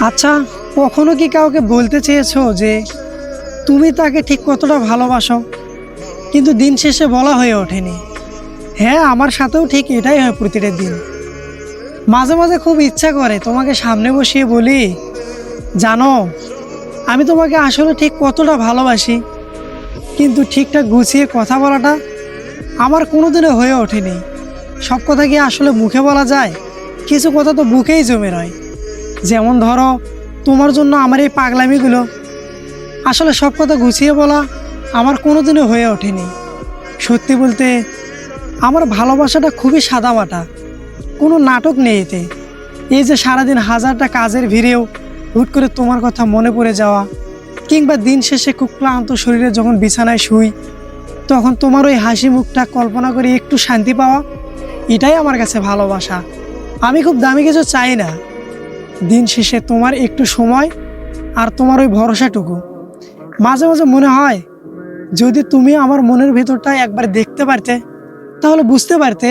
আচ্ছা কখনো কি কাউকে বলতে চেয়েছো যে তুমি তাকে ঠিক কতটা ভালোবাসো? কিন্তু দিন শেষে বলা হয়ে ওঠেনি। হ্যাঁ আমার সাথেও ঠিক এটাই হয় প্রতিটা দিন। মাঝে মাঝে খুব ইচ্ছা করে তোমাকে সামনে বসিয়ে বলি, জানো, আমি তোমাকে আসলে ঠিক কতটা ভালোবাসি, কিন্তু ঠিকঠাক গুছিয়ে কথা বলাটা আমার কোনোদিনও হয়ে ওঠেনি। সব কথা কি আসলে মুখে বলা যায়? কিছু কথা তো বুকেই জমে রয়। যেমন ধরো, তোমার জন্য আমার এই পাগলামিগুলো। আসলে সব কথা গুছিয়ে বলা আমার কোনোদিনও হয়ে ওঠেনি। সত্যি বলতে, আমার ভালোবাসাটা খুবই সাদামাটা। কোনো নাটক নেই এতে। এই যে সারাদিন হাজারটা কাজের ভিড়েও হুট করে তোমার কথা মনে পড়ে যাওয়া, কিংবা দিন শেষে খুব ক্লান্ত শরীরে যখন বিছানায় শুই, তখন তোমার ওই হাসি মুখটা কল্পনা করে একটু শান্তি পাওয়া, এটাই আমার কাছে ভালোবাসা। আমি খুব দামি কিছু চাই না। দিন শেষে তোমার একটু সময় আর তোমার ওই ভরসাটুকু। মাঝে মাঝে মনে হয়, যদি তুমি আমার মনের ভেতরটা একবার দেখতে পারতে, তাহলে বুঝতে পারতে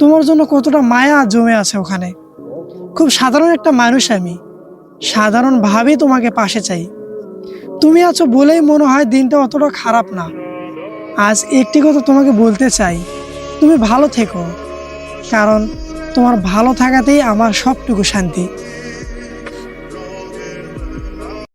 তোমার জন্য কতটা মায়া জমে আছে ওখানে। খুব সাধারণ একটা মানুষ আমি সাধারণভাবেই তোমাকে পাশে চাই। তুমি আছো বলেই মনে হয় দিনটা অতটা খারাপ না। আজ একটি কথা তোমাকে বলতে চাই, তুমি ভালো থেকো, কারণ তোমার ভালো থাকাতেই আমার সবটুকু শান্তি।